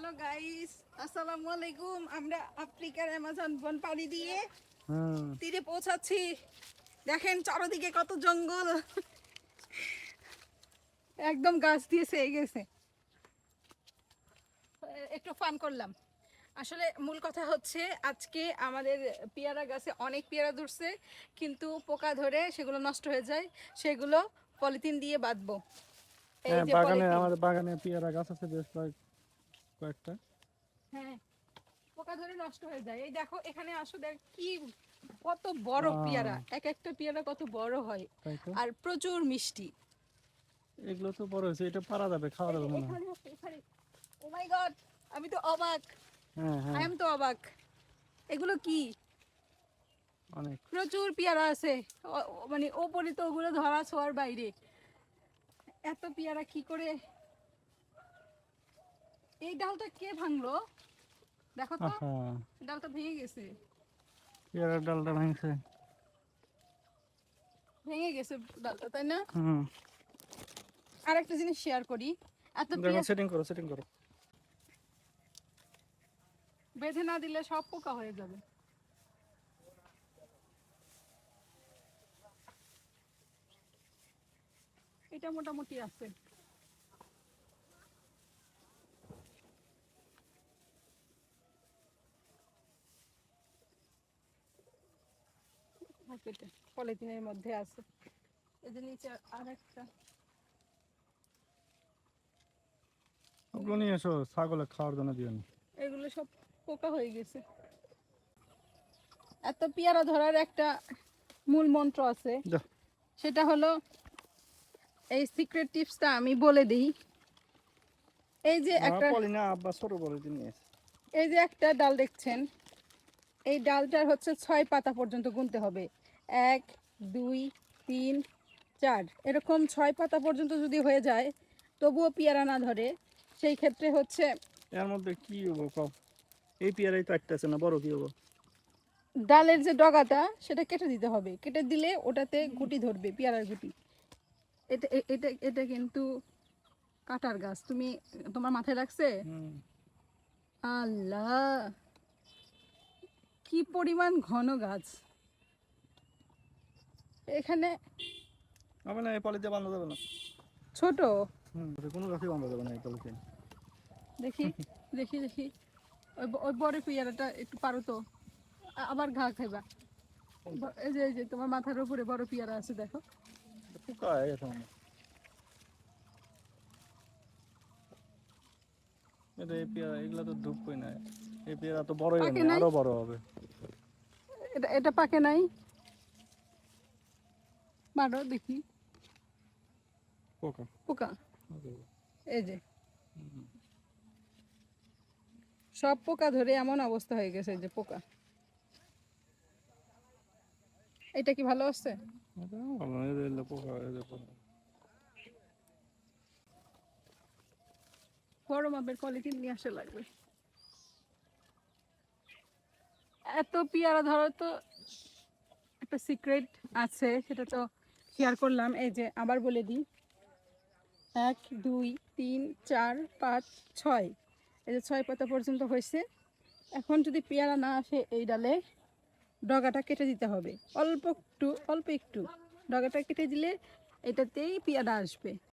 Hello guys আসসালামু আলাইকুম আমরা আফ্রিকার অ্যামাজন বন পাড়ি দিয়ে তীরে পৌঁছাচ্ছি। দেখেন চারদিকে কত জঙ্গল। একদম গাছ দিয়ে সেয়ে গেছে। একটু ফান করলাম। আসলে মূল কথা হচ্ছে আজকে আমাদের পেয়ারা গাছে অনেক পেয়ারা ধরছে কিন্তু পোকা ধরে সেগুলো নষ্ট হয়ে যায়। সেগুলো পলিথিন দিয়ে বাঁধবো। এই হ্যাঁ যে বাগানে। আমাদের বাগানে পেয়ারা গাছ আছে বেশ কয়েক কয়েকটা। হ্যাঁ পোকা ধরে নষ্ট হয়ে যায়। এই দেখো এখানে আসো দেখ কি কত বড় পেয়ারা। এক একটা পেয়ারা কত বড় হয়। আর প্রচুর মিষ্টি। এগুলো তো বড় হয়েছে এটা পারা যাবে খাওয়া যাবে মনে হয়। ও মাই গড আমি তো অবাক। হ্যাঁ আই হ্যাঁ এম তো অবাক। এগুলো কি? অনেক। প্রচুর পেয়ারা আছে। মানে ওপরে তো ওগুলো ধরা ছোঁয়ার বাইরে। এত পেয়ারা কি করে এই ডালটা কে ভাঙলো? দেখো তো ডালটা ভেঙে গেছে। পেয়ারার ডালটা ভাঙছে। ভেঙে গেছে ডালটা তাই না? হুম। আর একটা জিনিস শেয়ার করি। এত দেখো সেটিং করো সেটিং করো। বেঁধে না দিলে সব পোকা হয়ে যাবে। এটা মোটামুটি আছে। পলিথিনের মধ্যে আছে। এই যে নিচে আর একটা ওগুলো নিয়ে এসো ছাগলে খাওয়ার জন্য দিও এগুলো সব পোকা হয়ে গেছে। এত পেয়ারা ধরার একটা মূল মন্ত্র আছে। সেটা হলো এই সিক্রেট টিপসটা আমি বলে দিই। এই যে একটা এই যে একটা ডাল দেখছেন? এই ডালটার হচ্ছে ছয় পাতা পর্যন্ত গুনতে হবে। এক দুই তিন চার। এরকম ছয় পাতা পর্যন্ত যদি হয়ে যায় তবুও পেয়ারা না ধরে সেই ক্ষেত্রে হচ্ছে এর মধ্যে কি হব এই পেয়ারাই তো একটা না বড় কি হব? ডালের যে ডগাটা সেটা কেটে দিতে হবে। কেটে দিলে ওটাতে গুটি ধরবে পেয়ারার গুটি। এটা এটা এটা কিন্তু কাটার গাছ। তুমি তোমার মাথায় রাখছে? আল্লাহ! কি পরিমাণ ঘন গাছ? এখানে হবে না এই পলিতে বাঁধা যাবে না। ছোট? হুম কোনো গাছই বাঁধা যাবে না এই পলিতে। দেখি দেখি দেখি। ওই ওই বড় পেয়ারাটা একটু পারো তো। আবার ঘা খাইবা। এই যে এই যে তোমার মাথার উপরে বড় পেয়ারা আছে দেখো। পোকা হয়ে গেছে এটা এই পেয়ারা এগুলা তো ধূপই না এই পেয়ারা তো বড়ই হয়নি নাই? আরও বড় হবে। এটা এটা পাকে নাই। মারো দেখি। পোকা। পোকা? এই যে। সব পোকা ধরে এমন অবস্থা হয়ে গেছে যে পোকা। এটা কি ভালো আছে। বড় মাপের কোয়ালিটি নিয়ে আসা লাগবে। এত পেয়ারা ধরার তো একটা সিক্রেট আছে, সেটা তো শেয়ার করলাম। এই যে আবার বলে দিই। এক, দুই, তিন, চার, পাঁচ, ছয়। এই যে ছয় পাতা পর্যন্ত হয়েছে। এখন যদি পেয়ারা না আসে এই ডালে, ডগাটা কেটে দিতে হবে। অল্প একটু অল্প একটু। ডগাটা কেটে দিলে এটাতেই পেয়ারা আসবে।